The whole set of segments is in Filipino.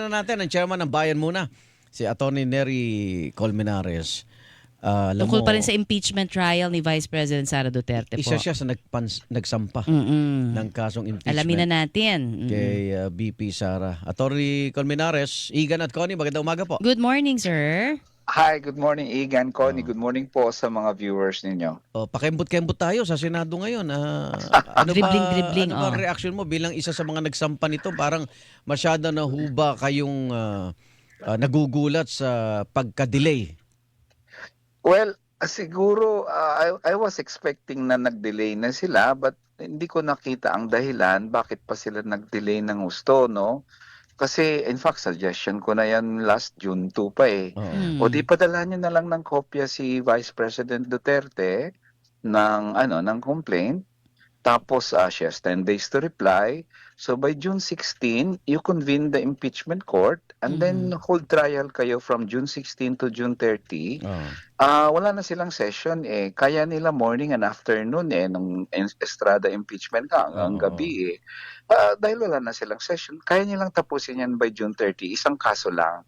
Na natin ang chairman ng bayan muna, si Attorney Nery Colmenares. Ah, alam Tungkol mo, pa rin sa impeachment trial ni Vice President Sara Duterte isa po. siya sa nagpans, nagsampa Mm-mm. ng kasong impeachment Alamin na natin. Mm-mm. kay ah, BP Sara. Attorney Colmenares, Igan at Connie, magandang umaga po. Good morning, sir. Hi, good morning Igan, Connie. Oh. Good morning po sa mga viewers ninyo. Oh, pakembot-kembot tayo sa Senado ngayon. Ah, ano Dribbling, ba, dribbling, Ano ba oh. ang reaction mo bilang isa sa mga nagsampa nito? Parang masyado na huba kayong ah, ah, nagugulat sa pagka-delay. Well, siguro ah, I, I was expecting na nag-delay na sila but hindi ko nakita ang dahilan bakit pa sila nag-delay ng gusto, no? Kasi in fact, suggestion ko na yan last June 2 pa eh. Oo. Mm. O di padala niyo na lang ng kopya si Vice President Duterte ng ano ng complaint. Tapos uh, she has 10 days to reply. So by June 16, you convene the impeachment court and then hold trial kayo from June 16 to June 30. Oo. Ah, wala na silang session eh. Kaya nila morning and afternoon eh ng Estrada impeachment ka hanggang Oo. gabi eh. Ah, dahil wala na silang session, kaya nilang tapusin yan by June 30. Isang kaso lang.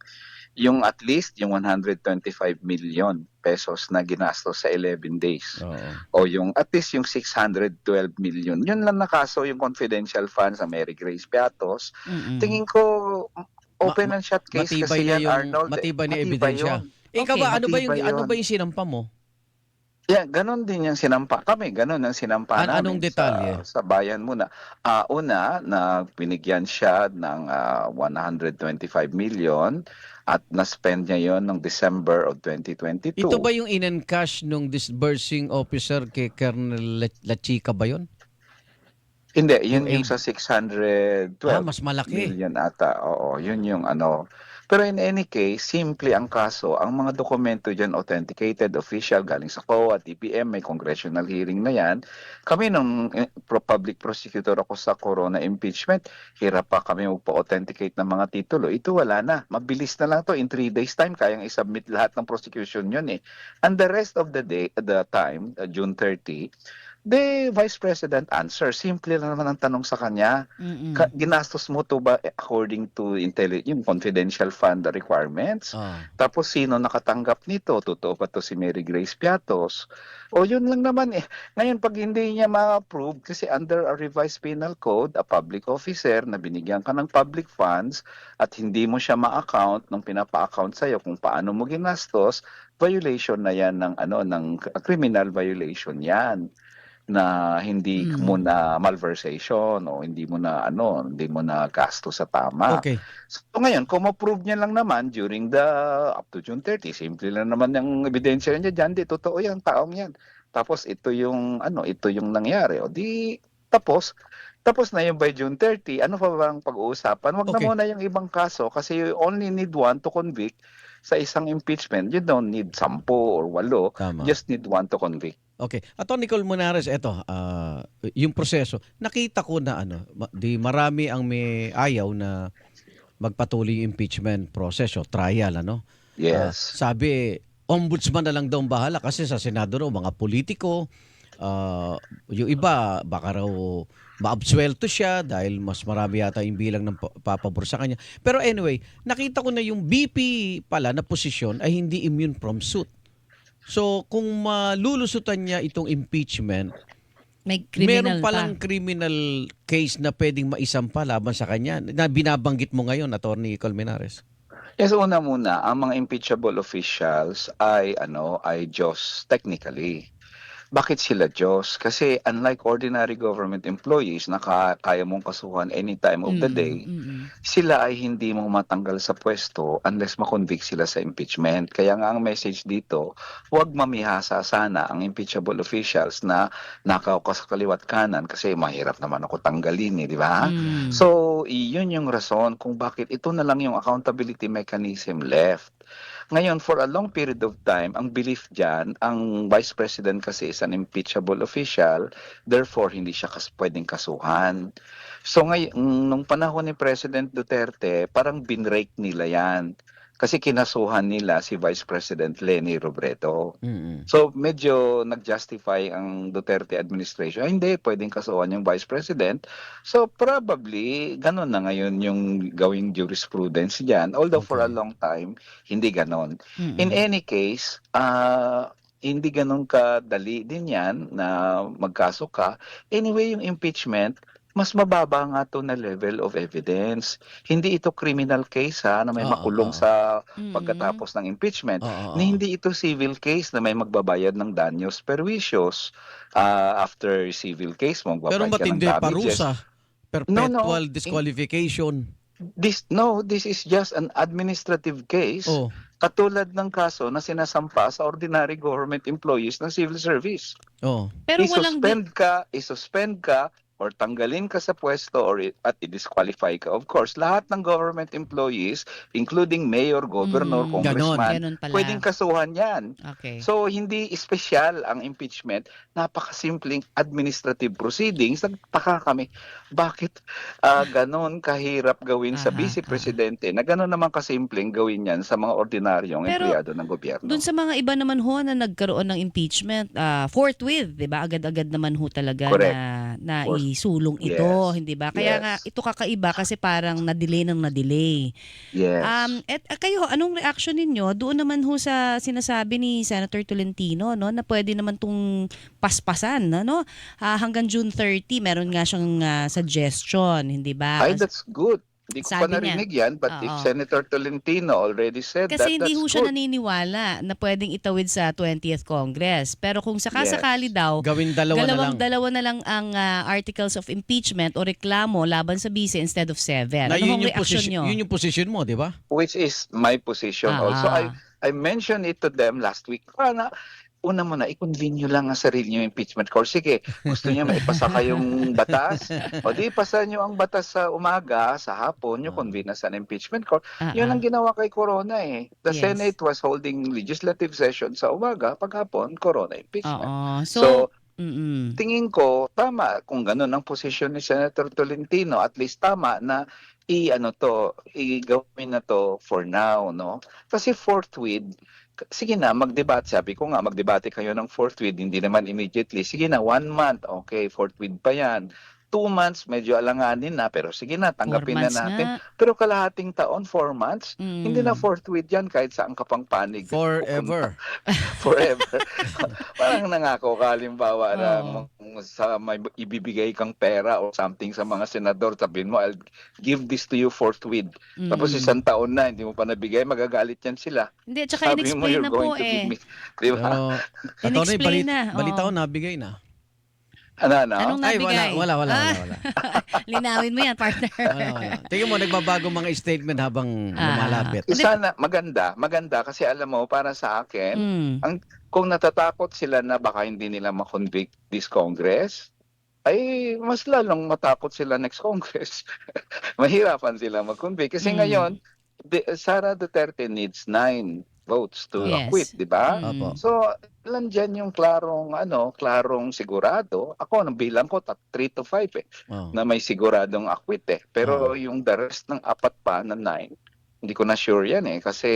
Yung at least yung 125 million pesos na ginastos sa 11 days. Oo. O yung at least yung 612 million. Yun lang na kaso yung confidential funds sa Mary Grace Piatos. Mm-mm. Tingin ko open and shut case matibay kasi yan yung- Arnold. matibay na Matibay ebidensya. yun. Ikaw Okay, ba, ano ba yung matibay ano yun. ba yung sinampa mo? Yeah, ganun din yung sinampa kami. Ganun ang sinampa An- anong namin detalye? Sa, sa bayan muna. Ah, una, na binigyan siya ng ah, 125 million at na-spend niya yon ng December of 2022. Ito ba yung in-encash nung disbursing officer kay Colonel La- Lachica ba yun? Hindi, yun Yung yung, sa 612 Ah, mas malaki. million ata. Oo, yun yung ano. Pero in any case, simple ang kaso. Ang mga dokumento dyan, authenticated, official, galing sa COA, TPM, may congressional hearing na yan. Kami nung eh, public prosecutor ako sa corona impeachment, hirap pa kami magpa-authenticate ng mga titulo. Ito wala na. Mabilis na lang to. In three days time, kayang isubmit lahat ng prosecution yun eh. And the rest of the day, the time, uh, June 30, the Vice President answer. Simple lang naman ang tanong sa kanya. Mm-mm. Ka- ginastos mo to ba according to intelli- yung confidential fund requirements? Ah. Tapos sino nakatanggap nito? Totoo pa to si Mary Grace Piatos? O yun lang naman eh. Ngayon pag hindi niya ma-approve kasi under a revised penal code, a public officer na binigyan ka ng public funds at hindi mo siya ma-account nung pinapa-account sa'yo kung paano mo ginastos, violation na yan ng ano ng criminal violation yan na hindi Mm. mo na malversation o hindi mo na ano, hindi mo na gasto sa tama. Okay. So ngayon, kung ma-prove niya lang naman during the up to June 30, simple lang naman yung ebidensya niya diyan, di totoo yan, taong yan. Tapos ito yung ano, ito yung nangyari. O di tapos tapos na yung by June 30, ano pa bang pag-uusapan? Wag Okay. na muna yung ibang kaso kasi you only need one to convict sa isang impeachment. You don't need sampo or walo. Tama. Just need one to convict. Okay. Attorney Colmenares, eto, ah, yung proseso, nakita ko na ano, di marami ang may ayaw na magpatuloy yung impeachment process o trial, ano? Yes. sabi, ombudsman na lang daw ang bahala kasi sa Senado raw, mga politiko, ah, yung iba, baka raw maabsuelto siya dahil mas marami yata yung bilang ng pa- papabor sa kanya. Pero anyway, nakita ko na yung BP pala na posisyon ay hindi immune from suit. So, kung malulusutan niya itong impeachment, May criminal meron palang criminal case na pwedeng maisampa laban sa kanya na binabanggit mo ngayon, Attorney Colmenares. Yes, una muna, ang mga impeachable officials ay ano, ay Diyos technically. Bakit sila Diyos? Kasi unlike ordinary government employees na ka- kaya mong kasuhan any time of the day, mm-mm. sila ay hindi mo matanggal sa pwesto unless makonvict sila sa impeachment. Kaya nga ang message dito, huwag mamihasa sana ang impeachable officials na nakaw ka sa kaliwat kanan kasi mahirap naman ako tanggalin eh, di ba? Mm. So, iyon yung rason kung bakit ito na lang yung accountability mechanism left. Ngayon, for a long period of time, ang belief dyan, ang Vice President kasi is an impeachable official, therefore hindi siya kas pwedeng kasuhan. So ngayon, nung panahon ni President Duterte, parang binrake nila yan. Kasi kinasuhan nila si Vice President Leni Robredo. Mm-mm. So medyo nag-justify ang Duterte administration. Ay, hindi, pwedeng kasuhan yung Vice President. So probably, ganun na ngayon yung gawing jurisprudence dyan. Although for a Okay. long time, hindi ganon. Mm-mm. In any case, ah hindi ganun kadali din yan na magkaso ka. Anyway, yung impeachment, mas mababa nga to na level of evidence. Hindi ito criminal case ha, na may Oo, makulong sa Mm-mm. pagkatapos ng impeachment. Oo, oo. Na hindi ito civil case na may magbabayad ng danyos perwisyon after civil case mo Pero magbabayad ka ng matindi damages. parusa. No, no. Perpetual disqualification. This no, this is just an administrative case. Oh, Katulad ng kaso na sinasampa sa ordinary government employees ng civil service. oh. Pero walang I-suspend ka, i-suspend ka, or tanggalin ka sa pwesto or at i-disqualify ka. Of course, lahat ng government employees, including mayor, governor, Mm. congressman, Ganun pala. pwedeng kasuhan yan. Okay. So, hindi espesyal ang impeachment. Napakasimpleng administrative proceedings. Nagtaka kami, bakit ah, ganon kahirap gawin sa Aha, vice presidente na ganon naman kasimpleng gawin yan sa mga ordinaryong Pero, empleyado ng gobyerno. Doon sa mga iba naman ho na nagkaroon ng impeachment, ah, forthwith, 'di ba? Agad-agad naman ho talaga Correct. na na isulong ito, Yes. hindi ba? Kaya Yes. nga ito kakaiba kasi parang na-delay ng na-delay. yes. Um, et ah, kayo, anong reaction ninyo doon naman ho sa sinasabi ni Senator Tolentino no na pwede naman tung paspasan no? Ah, hanggang June 30 meron nga siyang ah, suggestion, hindi ba? Ay, that's good. Hindi ko pa Sabi niya. narinig yan, but if Oo. Senator Tolentino already said that, Kasi hindi that's ho siya good. naniniwala na pwedeng itawid sa 20th Congress. Pero kung sakasakali daw, Gawin dalawa na lang. dalawang dalawa na lang ang ah, articles of impeachment o reklamo laban sa vice instead of seven. Na Ano yun hong yung, reaction nyo? yun yung position mo, di ba? Which is my position Ah, also. ah. I I mentioned it to them last week. Para una mo na, i-convene nyo lang ang sarili nyo impeachment court. Sige, gusto nyo maipasa kayong batas? O di, ipasa nyo ang batas sa umaga, sa hapon, nyo Ah. convene na sa impeachment court. Ah, Yun ah. ang ginawa kay Corona eh. The Yes. Senate was holding legislative session sa umaga, paghapon, Corona impeachment. Oo. So, So, mm-mm. tingin ko tama kung ganun ang posisyon ni Senator Tolentino at least tama na i ano to i-gawin na to for now no kasi forthwith sige na magdebate. Sabi ko nga magdebate kayo ng forthwith hindi naman immediately. Sige na one month. Okay forthwith pa yan two months medyo alanganin na pero sige na tanggapin na natin nga. pero kalahating taon four months Mm. hindi na forthwith yan kahit saan ka pang panig Forever. forever. Parang nangako ka, halimbawa, na Oo. kung sa may ibibigay kang pera or something sa mga senador, sabihin mo, I'll give this to you forthwith. Mm. Tapos isang taon na, hindi mo pa nabigay, magagalit yan sila. Hindi, tsaka in-explain na po eh. me. Di ba? Pero, attorney, In-explain na, balita oo. ko, nabigay na. Ano, ano? Anong Ay, wala, nabigay? wala, wala, Ah, wala, wala. linawin mo yan, partner. wala, wala. Tingnan mo, nagbabago mga statement habang Ah. lumalapit. Isa na, maganda, maganda kasi alam mo, para sa akin, Mm. kung natatakot sila na baka hindi nila makonvict this Congress, ay mas lalong matakot sila next Congress. Mahirapan sila mag-convict. Kasi Mm. ngayon, de- Sara Duterte needs nine votes to Yes. acquit, di ba? Mm. So, landyan yung klarong, ano, klarong sigurado. Ako, nang bilang ko, 3 to 5 eh, Oh. na may siguradong acquit eh. Pero yung the rest ng apat pa na 9, hindi ko na sure yan eh. Kasi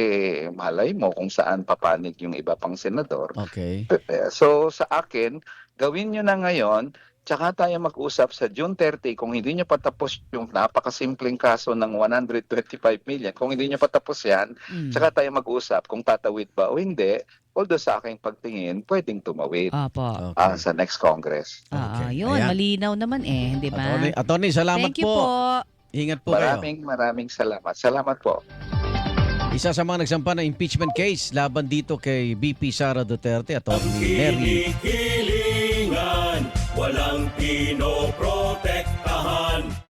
malay mo kung saan papanig yung iba pang senador. Okay. So sa akin, gawin nyo na ngayon, tsaka tayo mag-usap sa June 30 kung hindi nyo patapos yung napakasimpleng kaso ng 125 million. Kung hindi nyo patapos yan, Mm. tsaka tayo mag-usap kung tatawid ba o hindi. Although sa aking pagtingin, pwedeng tumawid Opo. ah, Okay. sa next Congress. Ah, Okay. yun, Ayan. malinaw naman eh, di ba? Attorney, attorney, salamat Thank you po. po. Ingat po kayo. Maraming maraming salamat. Salamat po. Isa sa mga nagsampa ng impeachment case laban dito kay BP Sara Duterte, Attorney Mary Filipino